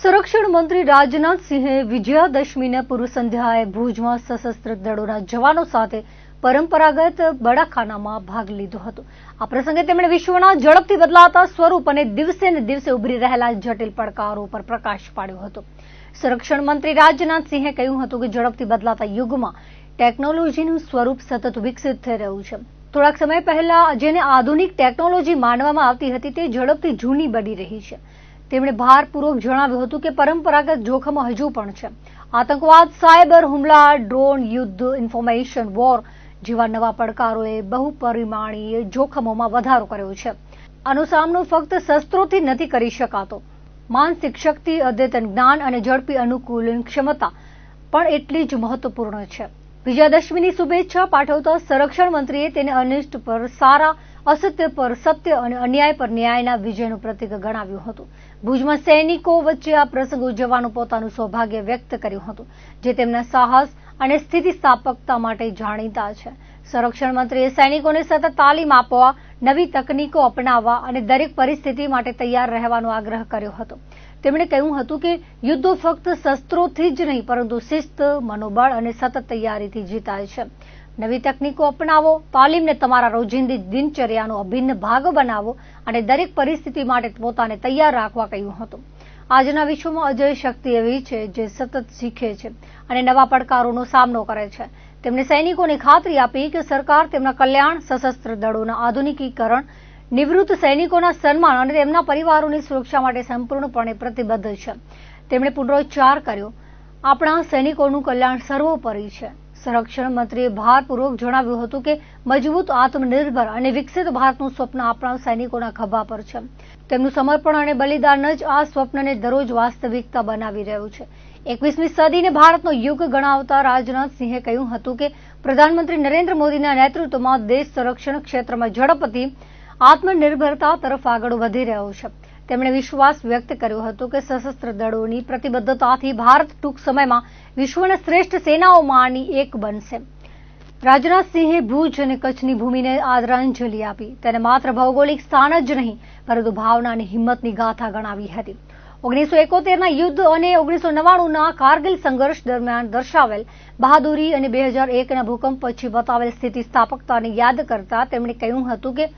સંરક્ષણ મંત્રી રાજનાથસિંહે વિજયાદશમીના પૂર્વ સંધ્યાએ ભુજમાં સશસ્ત્ર દળોના જવાનો સાથે પરંપરાગત બડાખાનામાં ભાગ લીધો હતો. આ પ્રસંગે તેમણે વિશ્વના ઝડપથી બદલાતા સ્વરૂપ અને દિવસે ને દિવસે ઉભરી રહેલા જટિલ પડકારો પર પ્રકાશ પાડ્યો હતો. સંરક્ષણ મંત્રી રાજનાથસિંહે કહ્યું હતું કે ઝડપથી બદલાતા યુગમાં ટેકનોલોજીનું સ્વરૂપ સતત વિકસિત થઈ રહ્યું છે. થોડાક સમય પહેલા જેને આધુનિક ટેકનોલોજી માનવામાં આવતી હતી તે ઝડપથી જૂની બની રહી છે. તેમણે ભારપૂર્વક જણાવ્યું હતું કે પરંપરાગત જોખમો હજુ પણ છે. આતંકવાદ, સાયબર હુમલા, ડ્રોન યુદ્ધ, ઇન્ફોર્મેશન વોર જેવા નવા પડકારોએ બહુપરિમાણીય જોખમોમાં વધારો કર્યો છે. આનો સામનો ફક્ત શસ્ત્રોથી નથી કરી શકાતો. માનસિક શક્તિ, અદ્યતન જ્ઞાન અને ઝડપી અનુકૂલન ક્ષમતા પણ એટલી જ મહત્વપૂર્ણ છે. વિજયાદશમીની શુભેચ્છા પાઠવતા સંરક્ષણ મંત્રીએ તેને અનિષ્ટ પર સારા અસત્ય પર સત્ય અને અન્યાય પર ન્યાયના વિજયનું પ્રતીક ગણાવ્યું હતું. ભુજમાં સૈનિકો વચ્ચે આ પ્રસંગ ઉજવવાનું પોતાનું સૌભાગ્ય વ્યક્ત કર્યું હતું, જે તેમના સાહસ અને સ્થિતિસ્થાપકતા માટે જાણીતા છે. સંરક્ષણ મંત્રીએ સૈનિકોને સતત તાલીમ આપવા, નવી તકનીકો અપનાવવા અને દરેક પરિસ્થિતિ માટે તૈયાર રહેવાનો આગ્રહ કર્યો હતો. તેમણે કહ્યું હતું કે યુદ્ધો ફક્ત શસ્ત્રોથી જ નહીં, પરંતુ શિસ્ત, મનોબળ અને સતત તૈયારીથી જીતાય છે. નવી તકનીકો અપનાવો, તાલીમને તમારા રોજિંદી દિનચર્યાનો અભિન્ન ભાગ બનાવો અને દરેક પરિસ્થિતિ માટે પોતાને તૈયાર રાખવા કહ્યું હતું. આજના વિશ્વમાં અજય શક્તિ એવી છે જે સતત શીખે છે અને નવા પડકારોનો સામનો કરે છે. તેમણે સૈનિકોને ખાતરી આપી કે સરકાર તેમના કલ્યાણ સશસ્ત્ર દળોના આધુનિકીકરણ, નિવૃત્ત સૈનિકોના સન્માન અને તેમના પરિવારોની સુરક્ષા માટે સંપૂર્ણપણે પ્રતિબદ્ધ છે. તેમણે પુનરોચ્ચાર કર્યો, આપણા સૈનિકોનું કલ્યાણ સર્વોપરી છે. સંરક્ષણ મંત્રીએ ભારપૂર્વક જણાવ્યું હતું કે મજબૂત આત્મનિર્ભર અને વિકસિત ભારતનું સ્વપ્ન આપણા સૈનિકોના ખભા પર છે. તેમનું સમર્પણ અને બલિદાન જ આ સ્વપ્નને દરરોજ વાસ્તવિકતા બનાવી રહ્યું છે. એકવીસમી સદીને ભારતનો યુગ ગણાવતા રાજનાથસિંહે કહ્યું હતું કે પ્રધાનમંત્રી નરેન્દ્ર મોદીના નેતૃત્વમાં દેશ સંરક્ષણ ક્ષેત્રમાં ઝડપથી આત્મનિર્ભરતા તરફ આગળ વધી રહ્યો છે. તેમણે વિશ્વાસ વ્યક્ત કર્યો હતો કે સશસ્ત્ર દળોની પ્રતિબદ્ધતાથી ભારત ટૂંક સમયમાં વિશ્વના શ્રેષ્ઠ સેનાઓમાંની એક બનશે. રાજનાથસિંહે ભુજ અને કચ્છની ભૂમિને આદરાંજલિ આપી. તેને માત્ર ભૌગોલિક સ્થાન જ નહીં, પરંતુ ભાવના અને હિંમતની ગાથા ગણાવી હતી. ઓગણીસો એકોતેરના યુદ્ધ અને ઓગણીસો નવ્વાણુંના કારગિલ સંઘર્ષ દરમિયાન દર્શાવેલ બહાદુરી અને બે હજાર એકના ભૂકંપ પછી બતાવેલ સ્થિતિસ્થાપકતાને યાદ કરતા તેમણે કહ્યું હતું કે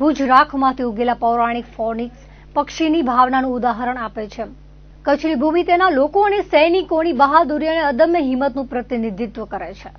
ભુજ રાખમાંથી ઉગેલા પૌરાણિક ફોનિક્સ પક્ષીની ભાવનાનું ઉદાહરણ આપે છે. કચ્છની ભૂમિ તેના લોકો અને સૈનિકોની બહાદુરી અને અદમ્ય હિંમતનું પ્રતિનિધિત્વ કરે છે.